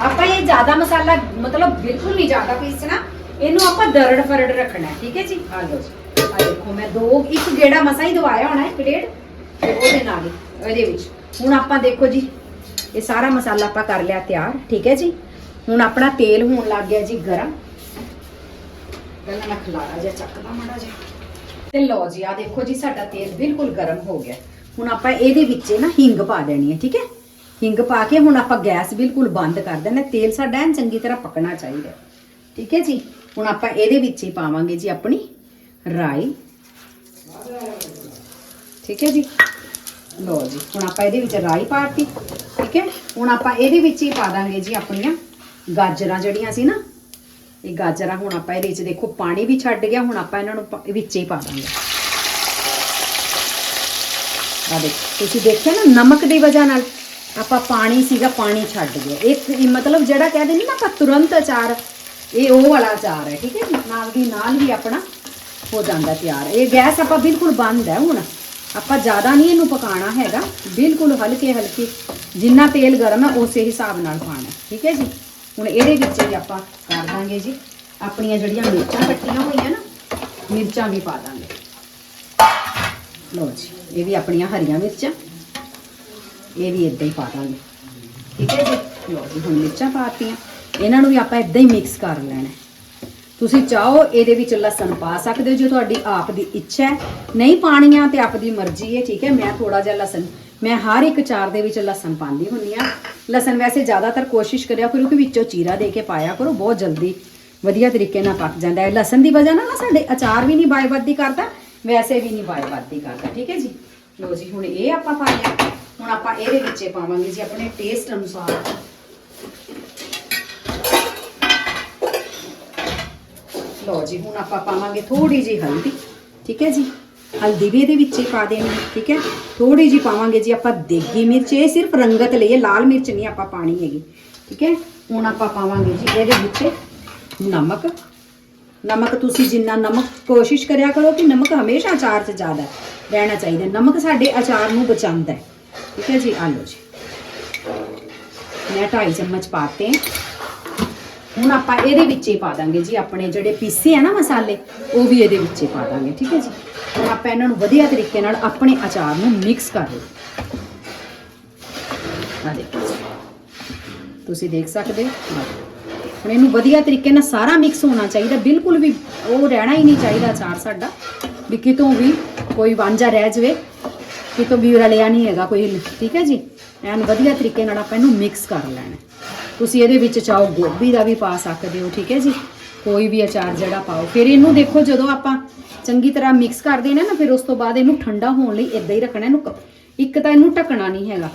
ਆਪਾਂ ਇਹ ਜ਼ਿਆਦਾ ਮਸਾਲਾ, ਮਤਲਬ ਬਿਲਕੁਲ ਨਹੀਂ ਜ਼ਿਆਦਾ ਪੀਸਣਾ, ਇਹਨੂੰ ਆਪਾਂ ਦਰੜ ਫਰੜ ਰੱਖਣਾ ਹੈ ਠੀਕ ਹੈ ਜੀ। ਆ ਲਓ ਜੀ। ਆ ਦੇਖੋ, ਮੈਂ ਦੋ, ਇੱਕ ਗੇੜਾ ਮਸਾ ਹੀ ਦਵਾਇਆ ਹੋਣਾ ਇੱਕ ਡੇਢ, ਤੇ ਉਹਦੇ ਨਾਲ ਹੀ, ਇਹਦੇ ਵਿੱਚ। ਹੁਣ ਆਪਾਂ ਦੇਖੋ ਜੀ, ਇਹ ਸਾਰਾ ਮਸਾਲਾ ਆਪਾਂ ਕਰ ਲਿਆ ਤਿਆਰ, ਠੀਕ ਹੈ ਜੀ। ਹੁਣ ਆਪਣਾ ਤੇਲ ਹੋਣ ਲੱਗ ਗਿਆ ਜੀ ਗਰਮ। ਪਹਿਲਾਂ ਮੈਂ ਖਲਾਰਾ ਜਿਹਾ ਚੱਕਦਾ ਮਾੜਾ ਜਿਹਾ। ਤੇ ਲਓ ਜੀ, ਆ ਦੇਖੋ ਜੀ, ਸਾਡਾ ਤੇਲ ਬਿਲਕੁਲ ਗਰਮ ਹੋ ਗਿਆ। ਹੁਣ ਆਪਾਂ ਇਹਦੇ ਵਿੱਚ ਨਾ ਹਿੰਗ ਪਾ ਦੇਣੀ ਹੈ, ਠੀਕ ਹੈ? ਹਿੰਗ ਪਾ ਕੇ ਹੁਣ ਆਪਾਂ ਗੈਸ ਬਿਲਕੁਲ ਬੰਦ ਕਰ ਦੇਣਾ, ਤੇਲ ਸਾਡਾ ਐਨ ਚੰਗੀ ਤਰ੍ਹਾਂ ਪਕਣਾ ਚਾਹੀਦਾ ਠੀਕ ਹੈ ਜੀ? ਹੁਣ ਆਪਾਂ ਇਹਦੇ ਵਿੱਚ ਹੀ ਪਾਵਾਂਗੇ ਜੀ ਆਪਣੀ ਰਾਈ। ਠੀਕ ਹੈ ਜੀ? ਲਓ ਜੀ, ਹੁਣ ਆਪਾਂ ਇਹਦੇ ਵਿੱਚ ਰਾਈ ਪਾਤੀ, ਠੀਕ ਹੈ? ਹੁਣ ਆਪਾਂ ਇਹਦੇ ਵਿੱਚ ਹੀ ਪਾ ਦਾਂਗੇ ਜੀ ਆਪਣੀਆਂ ਗਾਜਰਾਂ ਜਿਹੜੀਆਂ ਸੀ ਨਾ, ਇਹ ਗਾਜਰਾਂ ਹੁਣ ਆਪਾਂ ਇਹਦੇ ਵਿੱਚ ਦੇਖੋ, ਪਾਣੀ ਵੀ ਛੱਡ ਗਿਆ, ਹੁਣ ਆਪਾਂ ਇਹਨਾਂ ਨੂੰ ਵਿੱਚ ਹੀ ਪਾ ਦਾਂਗੇ। ਆ ਦੇਖੋ, ਤੁਸੀਂ ਦੇਖਿਆ ਨਾ ਨਮਕ ਦੀ ਵਜ੍ਹਾ ਨਾਲ ਆਪਾਂ ਪਾਣੀ ਸੀਗਾ, ਪਾਣੀ ਛੱਡ ਗਿਆ ਇਹ ਮਤਲਬ ਜਿਹੜਾ ਕਹਿ ਦਿੰਦੇ ਨਾ ਆਪਾਂ ਤੁਰੰਤ ਅਚਾਰ, ਇਹ ਉਹ ਵਾਲਾ ਅਚਾਰ ਹੈ, ਠੀਕ ਹੈ ਨਾਲ ਦੀ ਨਾਲ ਹੀ ਆਪਣਾ ਹੋ ਜਾਂਦਾ ਤਿਆਰ। ਇਹ ਗੈਸ ਆਪਾਂ ਬਿਲਕੁਲ ਬੰਦ ਹੈ ਹੁਣ। ਆਪਾਂ ਜ਼ਿਆਦਾ ਨਹੀਂ ਇਹਨੂੰ ਪਕਾਉਣਾ ਹੈਗਾ। ਬਿਲਕੁਲ ਹਲਕੇ ਹਲਕੇ ਜਿੰਨਾ ਤੇਲ ਗਰਮ ਹੈ, ਉਸੇ ਹਿਸਾਬ ਨਾਲ ਪਾਣਾ ਠੀਕ ਹੈ ਜੀ? ਹੁਣ ਇਹਦੇ ਵਿੱਚ ਹੀ ਆਪਾਂ ਕਰ ਦਾਂਗੇ ਜੀ। ਆਪਣੀਆਂ ਜਿਹੜੀਆਂ ਮਿਰਚਾਂ ਕੱਟੀਆਂ ਹੋਈਆਂ ਨਾ, ਮਿਰਚਾਂ ਵੀ ਪਾ ਦਾਂਗੇ। ਲਓ ਜੀ, ਇਹ ਵੀ ਆਪਣੀਆਂ ਹਰੀਆਂ ਮਿਰਚਾਂ। ਇਹ ਵੀ ਇਦਾਂ ਹੀ ਪਾ ਦਾਂਗੇ। ਠੀਕ ਹੈ ਜੀ? ਲਓ ਜੀ, ਹੁਣ ਮਿਰਚਾਂ ਪਾਤੀਆਂ ਇਹਨਾਂ ਨੂੰ ਵੀ ਆਪਾਂ ਇਦਾਂ ਹੀ ਮਿਕਸ ਕਰ ਲੈਣਾ ਤੁਸੀਂ ਚਾਹੋ ਇਹਦੇ ਵਿੱਚ ਲਸਣ ਪਾ ਸਕਦੇ ਹੋ ਜੋ ਤੁਹਾਡੀ ਆਪ ਦੀ ਇੱਛਾ ਹੈ। ਨਹੀਂ ਪਾਣੀਆਂ ਤੇ ਆਪ ਦੀ ਮਰਜ਼ੀ ਹੈ, ਠੀਕ ਹੈ? ਮੈਂ ਥੋੜਾ ਜਿਹਾ ਲਸਣ, ਮੈਂ ਹਰ ਇੱਕ ਚਾਰ ਦੇ ਵਿੱਚ ਲਸਣ ਪਾਉਂਦੀ ਹੁੰਦੀ ਆ ਲਸਣ ਵੈਸੇ ਜ਼ਿਆਦਾਤਰ ਕੋਸ਼ਿਸ਼ ਕਰਿਆ ਕਰੋ ਕਿ ਵਿੱਚੋਂ ਚੀਰਾ ਦੇ ਕੇ ਪਾਇਆ ਕਰੋ, ਬਹੁਤ ਜਲਦੀ ਵਧੀਆ ਤਰੀਕੇ ਨਾਲ ਪੱਕ ਜਾਂਦਾ ਹੈ। ਲਸਣ ਦੀ ਵਜ੍ਹਾ ਨਾਲ ਨਾ ਸਾਡੇ ਅਚਾਰ ਵੀ ਨਹੀਂ ਬਾਇਬੱਦੀ ਕਰਦਾ। ਵੈਸੇ ਵੀ ਨਹੀਂ ਬਾਇਬੱਦੀ ਕਰਦਾ ਠੀਕ ਹੈ ਜੀ? ਲੋ ਜੀ, ਹੁਣ ਇਹ ਆਪਾਂ ਪਾ ਲਿਆ ਹੁਣ ਆਪਾਂ ਇਹਦੇ ਵਿੱਚ ਪਾਵਾਂਗੇ ਜੀ ਆਪਣੇ ਟੇਸਟ ਅਨੁਸਾਰ। ਲੋ ਜੀ, ਹੁਣ ਆਪਾਂ ਪਾਵਾਂਗੇ ਥੋੜੀ ਜੀ ਹਲਦੀ, ਠੀਕ ਹੈ ਜੀ? ਹਲਦੀ ਵੀ ਇਹਦੇ ਵਿੱਚ ਪਾ ਦੇਣੀ, ਠੀਕ ਹੈ? ਥੋੜੀ ਜੀ ਪਾਵਾਂਗੇ ਜੀ ਆਪਾਂ ਦੇਗੀ ਮਿਰਚ, ਇਹ ਸਿਰਫ ਰੰਗਤ ਲਈ ਹੈ, ਲਾਲ ਮਿਰਚ ਨਹੀਂ ਆਪਾਂ ਪਾਣੀ ਹੈਗੀ, ਠੀਕ ਹੈ? ਹੁਣ ਆਪਾਂ ਪਾਵਾਂਗੇ ਜੀ ਇਹਦੇ ਵਿੱਚ ਨਮਕ ਨਮਕ ਤੁਸੀਂ ਜਿੰਨਾ ਨਮਕ ਕੋਸ਼ਿਸ਼ ਕਰਿਆ ਕਰੋ ਕਿ ਨਮਕ ਹਮੇਸ਼ਾ ਅਚਾਰ 'ਚ ਜ਼ਿਆਦਾ ਰਹਿਣਾ ਚਾਹੀਦਾ ਨਮਕ ਸਾਡੇ ਅਚਾਰ ਨੂੰ ਬਚਾਉਂਦਾ ਹੈ। ਠੀਕ ਹੈ ਜੀ? ਆ ਜੀ। ਮੈਂ 2.5 ਚਮਚ ਪਾਤੇ ਹੁਣ ਆਪਾਂ ਇਹਦੇ ਵਿੱਚ ਹੀ ਪਾ ਦਾਂਗੇ ਜੀ। ਆਪਣੇ ਜਿਹੜੇ ਪੀਸੇ ਆ ਨਾ ਮਸਾਲੇ, ਉਹ ਵੀ ਇਹਦੇ ਵਿੱਚ ਹੀ ਪਾ ਦਾਂਗੇ। ਠੀਕ ਹੈ ਜੀ? ਹੁਣ ਆਪਾਂ ਇਹਨਾਂ ਨੂੰ ਵਧੀਆ ਤਰੀਕੇ ਨਾਲ ਆਪਣੇ ਅਚਾਰ ਨੂੰ ਮਿਕਸ ਕਰ ਲਓ। ਆ ਦੇਖੋ ਤੁਸੀਂ ਦੇਖ ਸਕਦੇ ਹੋ? ਹੁਣ ਇਹਨੂੰ ਵਧੀਆ ਤਰੀਕੇ ਨਾਲ ਸਾਰਾ ਮਿਕਸ ਹੋਣਾ ਚਾਹੀਦਾ, ਬਿਲਕੁਲ ਵੀ ਉਹ ਰਹਿਣਾ ਹੀ ਨਹੀਂ ਚਾਹੀਦਾ ਅਚਾਰ ਸਾਡਾ, ਵੀ ਕਿਤੋਂ ਵੀ ਕੋਈ ਵਾਂਝਾ ਰਹਿ ਜਵੇ, ਕਿਤੋਂ ਵੀ ਰਲਿਆ ਨਹੀਂ ਹੈਗਾ ਕੋਈ ਠੀਕ ਹੈ ਜੀ? ਐਨ ਵਧੀਆ ਤਰੀਕੇ ਨਾਲ ਆਪਾਂ ਇਹਨੂੰ ਮਿਕਸ ਕਰ ਲੈਣਾ। ਤੁਸੀਂ ਇਹਦੇ ਵਿੱਚ ਚਾਹੋ ਗੋਭੀ ਦਾ ਵੀ ਪਾ ਸਕਦੇ ਹੋ, ਠੀਕ ਹੈ ਜੀ? ਕੋਈ ਵੀ ਅਚਾਰ ਜਿਹੜਾ ਪਾਓ। ਫਿਰ ਇਹਨੂੰ ਦੇਖੋ ਜਦੋਂ ਆਪਾਂ ਚੰਗੀ ਤਰ੍ਹਾਂ ਮਿਕਸ ਕਰ ਦੇਣਾ ਨਾ, ਫਿਰ ਉਸ ਤੋਂ ਬਾਅਦ ਇਹਨੂੰ ਠੰਡਾ ਹੋਣ ਲਈ ਇਦਾਂ ਹੀ ਰੱਖਣਾ, ਇਹਨੂੰ ਇੱਕ ਤਾਂ ਇਹਨੂੰ ਢੱਕਣਾ ਨਹੀਂ ਹੈਗਾ।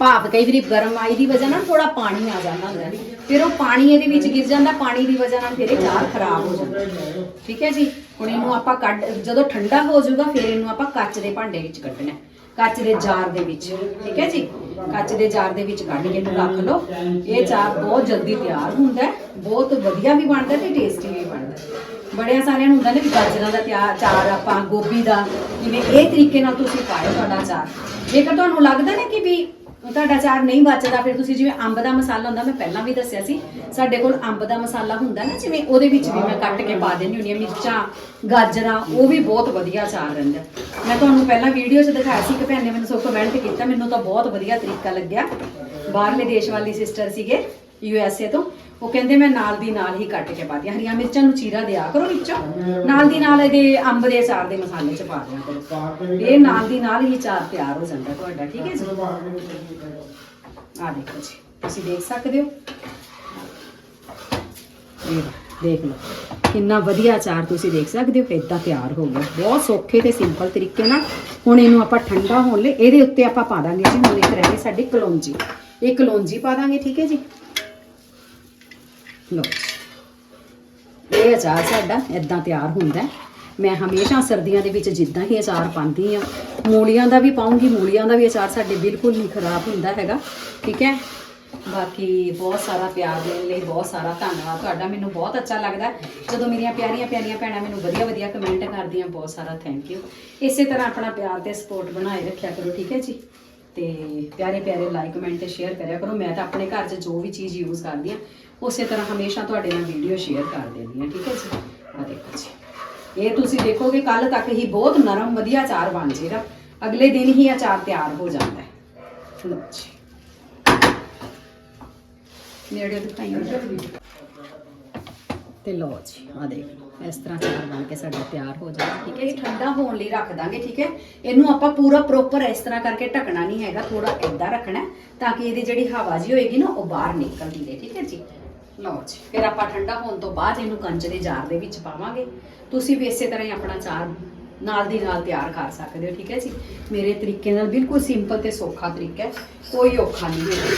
ਭਾਪ ਕਈ ਵਾਰੀ ਗਰਮ ਆਈ ਦੀ ਵਜ੍ਹਾ ਨਾਲ ਥੋੜਾ ਪਾਣੀ ਆ ਜਾਂਦਾ ਹੁੰਦਾ ਹੈ। ਫਿਰ ਉਹ ਪਾਣੀ ਇਹਦੇ ਵਿੱਚ ਗਿਰ ਜਾਂਦਾ, ਪਾਣੀ ਦੀ ਵਜ੍ਹਾ ਨਾਲ ਫਿਰ ਇਹ ਚਾਰ ਖਰਾਬ ਹੋ ਜਾਂਦਾ। ਠੀਕ ਹੈ ਜੀ? ਹੁਣ ਇਹਨੂੰ ਆਪਾਂ ਕੱਢ, ਜਦੋਂ ਠੰਡਾ ਹੋ ਜਾਊਗਾ, ਫਿਰ ਇਹਨੂੰ ਆਪਾਂ ਕੱਚ ਦੇ ਭਾਂਡੇ ਵਿੱਚ ਕੱਢਣਾ ਹੈ। ਕੱਚ ਦੇ ਜਾਰ ਦੇ ਵਿੱਚ। ਠੀਕ ਹੈ ਜੀ? ਕੱਚ ਦੇ ਜਾਰ ਦੇ ਵਿੱਚ ਕੱਢ ਕੇ ਇਹਨੂੰ ਰੱਖ ਲਓ। ਇਹ ਚਾਰ ਬਹੁਤ ਜਲਦੀ ਤਿਆਰ ਹੁੰਦਾ ਹੈ। ਬਹੁਤ ਵਧੀਆ ਵੀ ਬਣਦਾ ਤੇ ਟੇਸਟੀ ਵੀ ਬਣਦਾ ਹੈ। ਬੜਿਆਂ ਸਾਰਿਆਂ ਨੂੰ ਹੁੰਦਾ ਨੇ ਵੀ ਗਾਜਰਾਂ ਦਾ ਤਿਆਰ ਚਾਰ ਆਪਾਂ, ਗੋਭੀ ਦਾ, ਜਿਵੇਂ ਇਹ ਤਰੀਕੇ ਨਾਲ ਤੁਸੀਂ ਪਾਇਓ ਤੁਹਾਡਾ ਚਾਰ ਜੇਕਰ ਤੁਹਾਨੂੰ ਲੱਗਦਾ ਨਾ ਕਿ ਵੀ ਤੁਹਾਡਾ ਚਾਰ ਨਹੀਂ ਬਚਦਾ, ਫਿਰ ਤੁਸੀਂ ਜਿਵੇਂ ਅੰਬ ਦਾ ਮਸਾਲਾ ਹੁੰਦਾ, ਮੈਂ ਪਹਿਲਾਂ ਵੀ ਦੱਸਿਆ ਸੀ, ਸਾਡੇ ਕੋਲ ਅੰਬ ਦਾ ਮਸਾਲਾ ਹੁੰਦਾ ਨਾ, ਜਿਵੇਂ ਉਹਦੇ ਵਿੱਚ ਵੀ ਮੈਂ ਕੱਟ ਕੇ ਪਾ ਦਿੰਦੀ ਹੁੰਦੀ ਹਾਂ, ਮਿਰਚਾਂ, ਗਾਜਰਾਂ, ਉਹ ਵੀ ਬਹੁਤ ਵਧੀਆ ਚਾਰ ਰਹਿੰਦਾ ਮੈਂ ਤੁਹਾਨੂੰ ਪਹਿਲਾਂ ਵੀਡੀਓ 'ਚ ਦਿਖਾਇਆ ਸੀ ਕਿ ਭੈਣ ਨੇ ਮੈਨੂੰ ਸੋ ਕਮੈਂਟ ਕੀਤਾ, ਮੈਨੂੰ ਤਾਂ ਬਹੁਤ ਵਧੀਆ ਤਰੀਕਾ ਲੱਗਿਆ। ਬਾਹਰਲੇ ਦੇਸ਼ ਵਾਲੀ ਸਿਸਟਰ ਸੀਗੇ। ਯੂ ਐਸ ਏ ਤੋਂ, ਉਹ ਕਹਿੰਦੇ ਮੈਂ ਨਾਲ ਦੀ ਨਾਲ ਹੀ ਕੱਟ ਕੇ ਪਾ ਦਿਆਂ ਹਰੀਆਂ ਮਿਰਚਾਂ ਨੂੰ ਚੀਰਾ ਦਿਆ ਕਰੋ ਵਿੱਚੋਂ। ਨਾਲ ਦੀ ਨਾਲ ਇਹਦੇ ਅੰਬ ਦੇ ਅਚਾਰ ਦੇ ਮਸਾਲੇ 'ਚ ਪਾ ਦਿਆ ਕਰੋ। ਇਹ ਨਾਲ ਦੀ ਨਾਲ ਹੀ ਚਾਰ ਤਿਆਰ ਹੋ ਜਾਂਦਾ ਤੁਹਾਡਾ, ਠੀਕ ਹੈ ਜੀ? ਆ ਦੇਖੋ ਜੀ, ਤੁਸੀਂ ਦੇਖ ਸਕਦੇ ਹੋ। ਦੇਖ ਲਓ। ਕਿੰਨਾ ਵਧੀਆ ਅਚਾਰ ਤੁਸੀਂ ਦੇਖ ਸਕਦੇ ਹੋ ਇਦਾਂ ਤਿਆਰ ਹੋ ਗਿਆ। ਬਹੁਤ ਸੌਖੇ ਤੇ ਸਿੰਪਲ ਤਰੀਕੇ ਨਾਲ। ਹੁਣ ਇਹਨੂੰ ਆਪਾਂ ਠੰਡਾ ਹੋਣ ਲਈ, ਇਹਦੇ ਉੱਤੇ ਆਪਾਂ ਪਾ ਦਾਂਗੇ ਜੀ, ਹੁਣ ਇੱਕ ਰਹਿ ਗਈ ਸਾਡੀ ਕਲੌਂਜੀ। ਇਹ ਕਲੌਂਜੀ ਪਾ ਦਾਂਗੇ, ਠੀਕ ਹੈ ਜੀ? ਲਓ ਇਹ ਅਚਾਰ ਸਾਡਾ ਇਦਾਂ ਤਿਆਰ ਹੁੰਦਾ ਮੈਂ ਹਮੇਸ਼ਾ ਸਰਦੀਆਂ ਦੇ ਵਿੱਚ ਜਿੱਦਾਂ ਹੀ ਅਚਾਰ ਪਾਉਂਦੀ ਆ ਮੂਲੀਆਂ ਦਾ ਵੀ ਪਾਉਂਗੀ, ਮੂਲੀਆਂ ਦਾ ਵੀ ਅਚਾਰ ਸਾਡੇ ਬਿਲਕੁਲ ਨਹੀਂ ਖਰਾਬ ਹੁੰਦਾ ਹੈਗਾ, ਠੀਕ ਹੈ? ਬਾਕੀ ਬਹੁਤ ਸਾਰਾ ਪਿਆਰ ਦੇਣ ਲਈ ਬਹੁਤ ਸਾਰਾ ਧੰਨਵਾਦ ਤੁਹਾਡਾ, ਮੈਨੂੰ ਬਹੁਤ ਅੱਛਾ ਲੱਗਦਾ ਜਦੋਂ ਮੇਰੀਆਂ ਪਿਆਰੀਆਂ ਪਿਆਰੀਆਂ ਭੈਣਾਂ ਮੈਨੂੰ ਵਧੀਆ ਵਧੀਆ ਕਮੈਂਟ ਕਰਦੀਆਂ, ਬਹੁਤ ਸਾਰਾ ਥੈਂਕ ਯੂ ਇਸੇ ਤਰ੍ਹਾਂ ਆਪਣਾ ਪਿਆਰ ਤੇ ਸਪੋਰਟ ਬਣਾਏ ਰੱਖਿਆ ਕਰੋ, ਠੀਕ ਹੈ ਜੀ? ਤੇ ਪਿਆਰੇ ਪਿਆਰੇ ਲਾਈਕ ਕਮੈਂਟ ਤੇ ਸ਼ੇਅਰ ਕਰਿਆ ਕਰੋ। ਮੈਂ ਤਾਂ ਆਪਣੇ ਘਰ 'ਚ ਜੋ ਵੀ ਚੀਜ਼ ਯੂਜ਼ ਕਰਦੀ ਆ ਉਸੇ ਤਰ੍ਹਾਂ ਹਮੇਸ਼ਾ ਤੁਹਾਡੇ ਨਾਲ ਵੀਡੀਓ ਸ਼ੇਅਰ ਕਰ ਦਿੰਦੀ ਆ ਠੀਕ ਹੈ ਜੀ? ਆ ਦੇਖੋ ਜੀ। ਇਹ ਤੁਸੀਂ ਦੇਖੋਗੇ ਕੱਲ ਤੱਕ ਹੀ ਬਹੁਤ ਨਰਮ, ਵਧੀਆ ਅਚਾਰ ਬਣ ਜਾਏਗਾ ਅਗਲੇ ਦਿਨ ਹੀ ਅਚਾਰ ਤਿਆਰ ਹੋ ਜਾਂਦਾ ਹੈ। ਲਓ ਜੀ। ਨੇੜੇ ਦਿਖਾਈਓ ਤੇ ਲਓ ਜੀ ਆ ਦੇਖ ਲਓ। ਇਸ ਤਰ੍ਹਾਂ ਚਾਰ ਬਣ ਕੇ ਸਾਡਾ ਤਿਆਰ ਹੋ ਜਾਏਗਾ, ਠੀਕ ਹੈ ਇਹ ਠੰਡਾ ਹੋਣ ਲਈ ਰੱਖ ਦਾਂਗੇ, ਠੀਕ ਹੈ? ਇਹਨੂੰ ਆਪਾਂ ਪੂਰਾ ਪ੍ਰੋਪਰ ਇਸ ਤਰ੍ਹਾਂ ਕਰਕੇ ਢੱਕਣਾ ਨਹੀਂ ਹੈਗਾ ਥੋੜਾ ਏਦਾਂ ਰੱਖਣਾ ਤਾਂ ਕਿ ਇਹਦੀ ਜਿਹੜੀ ਹਵਾ ਜੀ ਹੋਏਗੀ ਨਾ, ਉਹ ਬਾਹਰ ਨਿਕਲਦੀ ਰਹੇ, ਠੀਕ ਹੈ ਜੀ? ਲਓ ਜੀ, ਫਿਰ ਆਪਾਂ ਠੰਡਾ ਹੋਣ ਤੋਂ ਬਾਅਦ ਇਹਨੂੰ ਕੰਚ ਦੇ ਜਾਰ ਦੇ ਵਿੱਚ ਪਾਵਾਂਗੇ। ਤੁਸੀਂ ਵੀ ਇਸੇ ਤਰ੍ਹਾਂ ਹੀ ਆਪਣਾ ਚਾਰ ਨਾਲ ਦੀ ਨਾਲ ਤਿਆਰ ਕਰ ਸਕਦੇ ਹੋ, ਠੀਕ ਹੈ ਜੀ? ਮੇਰੇ ਤਰੀਕੇ ਨਾਲ ਬਿਲਕੁਲ ਸਿੰਪਲ ਤੇ ਸੌਖਾ ਤਰੀਕਾ ਹੈ, ਕੋਈ ਔਖਾ ਨਹੀਂ ਹੈ।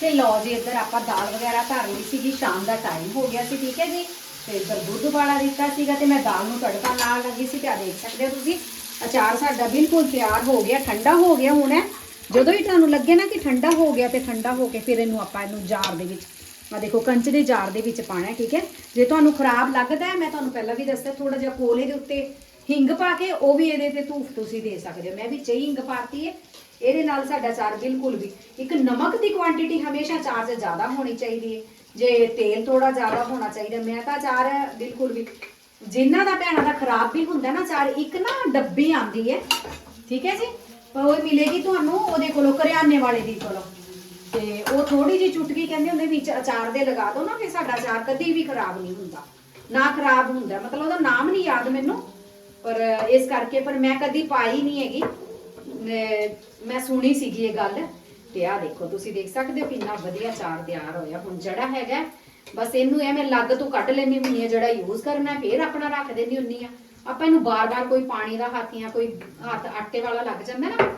ਤੇ ਲਓ ਜੀ, ਇੱਧਰ ਆਪਾਂ ਦਾਲ ਵਗੈਰਾ ਧਰ ਲਈ ਸੀਗੀ, ਸ਼ਾਮ ਦਾ ਟਾਈਮ ਹੋ ਗਿਆ ਸੀ, ਠੀਕ ਹੈ ਜੀ? ਤੇ ਇੱਧਰ ਦੁੱਧ ਵਾਲਾ ਦਿੱਤਾ ਸੀਗਾ ਤੇ ਮੈਂ ਦਾਲ ਨੂੰ ਤੜਕਾ ਲਾਉਣ ਲੱਗੀ ਸੀ, ਤੇ ਆ ਦੇਖ ਸਕਦੇ ਹੋ ਤੁਸੀਂ? ਅਚਾਰ ਸਾਡਾ ਬਿਲਕੁਲ ਤਿਆਰ ਹੋ ਗਿਆ, ਠੰਡਾ ਹੋ ਗਿਆ ਹੁਣ ਇਹ। ਜਦੋਂ ਹੀ ਤੁਹਾਨੂੰ ਲੱਗੇ ਨਾ ਕਿ ਠੰਡਾ ਹੋ ਗਿਆ ਤੇ ਠੰਡਾ ਹੋ ਕੇ ਫਿਰ ਇਹਨੂੰ ਆਪਾਂ ਇਹਨੂੰ ਜਾਰ ਦੇ ਵਿੱਚ ਆ ਦੇਖੋ ਕੰਚ ਦੇ ਜਾਰ ਦੇ ਵਿੱਚ ਪਾਣਾ ਠੀਕ ਹੈ? ਜੇ ਤੁਹਾਨੂੰ ਖਰਾਬ ਲੱਗਦਾ ਹੈ, ਮੈਂ ਤੁਹਾਨੂੰ ਪਹਿਲਾਂ ਵੀ ਦੱਸਿਆ ਥੋੜਾ ਜਿਹਾ ਕੋਲੇ ਦੇ ਉੱਤੇ ਹਿੰਗ ਪਾ ਕੇ ਉਹ ਵੀ ਇਹਦੇ ਤੇ ਧੂਫ ਤੁਸੀਂ ਦੇ ਸਕਦੇ ਹੋ। ਮੈਂ ਵੀ ਹੀ ਹਿੰਗ ਪਾਤੀ ਹੈ, ਇਹਦੇ ਨਾਲ ਸਾਡਾ ਚਾਰ ਬਿਲਕੁਲ ਵੀ, ਇੱਕ ਨਮਕ ਦੀ ਕੁਆਂਟੀਟੀ ਹਮੇਸ਼ਾ ਚਾਰ 'ਚ ਜ਼ਿਆਦਾ ਹੋਣੀ ਚਾਹੀਦੀ ਹੈ। ਜੇ ਤੇਲ ਥੋੜਾ ਜ਼ਿਆਦਾ ਹੋਣਾ ਚਾਹੀਦਾ, ਮੈਂ ਤਾਂ ਚਾਰ ਬਿਲਕੁਲ ਵੀ ਜਿਨ੍ਹਾਂ ਦਾ ਭੈਣਾਂ ਦਾ ਖਰਾਬ ਵੀ ਹੁੰਦਾ ਨਾ, ਚਾਰ ਇੱਕ ਨਾ ਡੱਬੀ ਆਂਦੀ ਹੈ, ਠੀਕ ਹੈ ਜੀ? ਉਹ ਮਿਲੇਗੀ ਤੁਹਾਨੂੰ ਉਹਦੇ ਕੋਲੋਂ ਕਰਿਆਨੇ ਵਾਲੇ ਦੀ ਕੋਲੋਂ। ਤੇ ਉਹ ਥੋੜੀ ਜਿਹੀ ਚੁਟਕੀ ਕਹਿੰਦੇ ਹੁੰਦੇ ਵਿੱਚ ਅਚਾਰ ਦੇ ਲਗਾ ਦੋ ਨਾ ਫਿਰ ਸਾਡਾ ਅਚਾਰ ਕਦੀ ਵੀ ਖਰਾਬ ਨਹੀਂ ਹੁੰਦਾ। ਨਾ ਖਰਾਬ ਹੁੰਦਾ ਮਤਲਬ ਉਹਦਾ ਨਾਮ ਨਹੀਂ ਯਾਦ ਮੈਨੂੰ ਪਰ ਇਸ ਕਰਕੇ ਪਰ ਮੈਂ ਕਦੀ ਪਾਈ ਨਹੀਂ ਹੈਗੀ। ਮੈਂ- ਸੁਣੀ ਸੀਗੀ ਇਹ ਗੱਲ ਤੇ ਆਹ ਦੇਖੋ ਤੁਸੀਂ ਦੇਖ ਸਕਦੇ ਹੋ ਕਿੰਨਾ ਵਧੀਆ ਚਾਰ ਤਿਆਰ ਹੋਇਆ। ਹੁਣ ਜਿਹੜਾ ਹੈਗਾ ਬਸ ਇਹਨੂੰ ਐ ਮੈਂ ਲੱਗ ਤੋਂ ਕੱਢ ਲੈਣੀ ਹੁੰਦੀ ਆ ਜਿਹੜਾ ਯੂਜ਼ ਕਰਨਾ ਹੈ, ਫੇਰ ਆਪਣਾ ਰੱਖ ਦੇਣੀ ਹੁੰਦੀ ਆ ਆਪਾਂ ਇਹਨੂੰ ਬਾਰ-ਬਾਰ ਕੋਈ ਪਾਣੀ ਦਾ ਹੱਥ ਜਾਂ ਕੋਈ ਹੱਥ ਆਟੇ ਵਾਲਾ ਲੱਗ ਜਾਂਦਾ ਨਾ,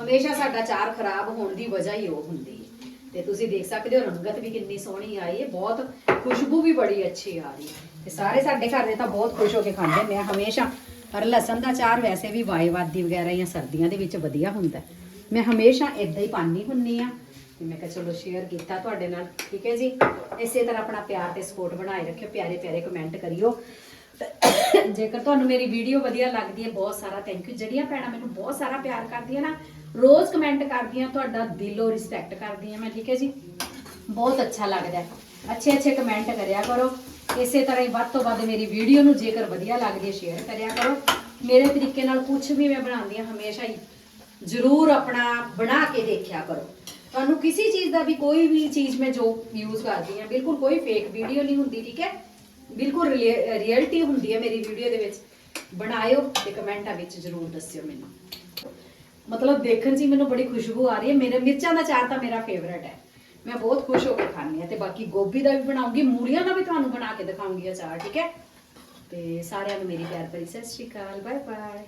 ਹਮੇਸ਼ਾ ਸਾਡਾ ਚਾਰ ਖਰਾਬ ਹੋਣ ਦੀ ਵਜ੍ਹਾ ਹੀ ਉਹ ਹੁੰਦੀ ਹੈ। ਤੇ ਤੁਸੀਂ ਦੇਖ ਸਕਦੇ ਹੋ ਰੰਗਤ ਵੀ ਕਿੰਨੀ ਸੋਹਣੀ ਆਈ ਹੈ, ਬਹੁਤ ਖੁਸ਼ਬੂ ਵੀ ਬੜੀ ਅੱਛੀ ਆ ਰਹੀ ਹੈ। ਤੇ ਸਾਰੇ ਸਾਡੇ ਘਰ ਦੇ ਤਾਂ ਬਹੁਤ ਖੁਸ਼ ਹੋ ਕੇ ਖਾਂਦੇ ਨੇ ਹਮੇਸ਼ਾ ਪਰ ਲਸਣ ਦਾ ਚਾਰ ਵੈਸੇ ਵੀ ਵਾਈਵਾਦੀ ਵਗੈਰਾ ਜਾਂ ਸਰਦੀਆਂ ਦੇ ਵਿੱਚ ਵਧੀਆ ਹੁੰਦਾ ਮੈਂ ਹਮੇਸ਼ਾ ਇਦਾਂ ਹੀ ਪਾਣੀ ਹੁੰਨੀ ਆ ਤੇ ਮੈਂ ਕਿਹਾ ਚਲੋ ਸ਼ੇਅਰ ਕੀਤਾ ਤੁਹਾਡੇ ਨਾਲ, ਠੀਕ ਹੈ ਜੀ? ਇਸੇ ਤਰ੍ਹਾਂ ਆਪਣਾ ਪਿਆਰ ਤੇ ਸਪੋਰਟ ਬਣਾਏ ਰੱਖਿਓ ਪਿਆਰੇ ਪਿਆਰੇ ਕਮੈਂਟ ਕਰਿਓ। ਜੇਕਰ ਤੁਹਾਨੂੰ ਮੇਰੀ ਵੀਡੀਓ ਵਧੀਆ ਲੱਗਦੀ ਹੈ, ਬਹੁਤ ਸਾਰਾ ਥੈਂਕ ਯੂ ਜਿਹੜੀਆਂ ਭੈਣਾਂ ਮੈਨੂੰ ਬਹੁਤ ਸਾਰਾ ਪਿਆਰ ਕਰਦੀਆਂ ਨਾ, ਰੋਜ਼ ਕਮੈਂਟ ਕਰਦੀਆਂ, ਤੁਹਾਡਾ ਦਿਲੋਂ ਰਿਸਪੈਕਟ ਕਰਦੀ ਮੈਂ ਠੀਕ ਹੈ ਜੀ, ਬਹੁਤ ਅੱਛਾ ਲੱਗਦਾ ਹੈ। ਅੱਛੇ ਅੱਛੇ ਕਮੈਂਟ ਕਰਿਆ ਕਰੋ। ਇਸੇ ਤਰ੍ਹਾਂ ਹੀ ਵੱਧ ਤੋਂ ਵੱਧ ਮੇਰੀ ਵੀਡੀਓ ਨੂੰ ਜੇਕਰ ਵਧੀਆ ਲੱਗਦੀ ਹੈ ਸ਼ੇਅਰ ਕਰਿਆ ਕਰੋ। ਮੇਰੇ ਤਰੀਕੇ ਨਾਲ ਕੁਝ ਵੀ ਮੈਂ ਬਣਾਉਂਦੀ ਹਾਂ, ਹਮੇਸ਼ਾ ਹੀ ਜ਼ਰੂਰ ਆਪਣਾ ਬਣਾ ਕੇ ਦੇਖਿਆ ਕਰੋ। ਤੁਹਾਨੂੰ ਕਿਸੇ ਚੀਜ਼ ਦਾ ਵੀ ਕੋਈ ਵੀ ਚੀਜ਼ ਮੈਂ ਜੋ ਯੂਜ਼ ਕਰਦੀ ਹਾਂ, ਬਿਲਕੁਲ ਕੋਈ ਫੇਕ ਵੀਡੀਓ ਨਹੀਂ ਹੁੰਦੀ, ਠੀਕ ਹੈ? ਬਿਲਕੁਲ ਰਿਐਲਿਟੀ ਹੁੰਦੀ ਹੈ ਮੇਰੀ ਵੀਡੀਓ ਦੇ ਵਿੱਚ। ਬਣਾਇਓ ਤੇ ਕਮੈਂਟਾਂ ਵਿੱਚ ਜ਼ਰੂਰ ਦੱਸਿਓ ਮੈਨੂੰ। ਮਤਲਬ ਦੇਖਣ 'ਚ ਹੀ ਮੈਨੂੰ ਬੜੀ ਖੁਸ਼ਬੂ ਆ ਰਹੀ ਹੈ। ਮੇਰੇ ਮਿਰਚਾਂ ਦਾ ਚਾਰ ਤਾਂ ਮੇਰਾ ਫੇਵਰਟ ਹੈ। ਮੈਂ ਬਹੁਤ ਖੁਸ਼ ਹੋ ਕੇ ਖਾਂਦੀ ਹਾਂ ਤੇ ਬਾਕੀ ਗੋਭੀ ਦਾ ਵੀ ਬਣਾਉਂਗੀ, ਮੂਲੀਆਂ ਦਾ ਵੀ ਤੁਹਾਨੂੰ ਬਣਾ ਕੇ ਦਿਖਾਉਂਗੀ ਅਚਾਰ ਠੀਕ ਹੈ? ਤੇ ਸਾਰਿਆਂ ਨੂੰ ਮੇਰੀ ਪਿਆਰ ਭਰੀ ਸਤਿ ਸ਼੍ਰੀ ਅਕਾਲ ਬਾਏ ਬਾਏ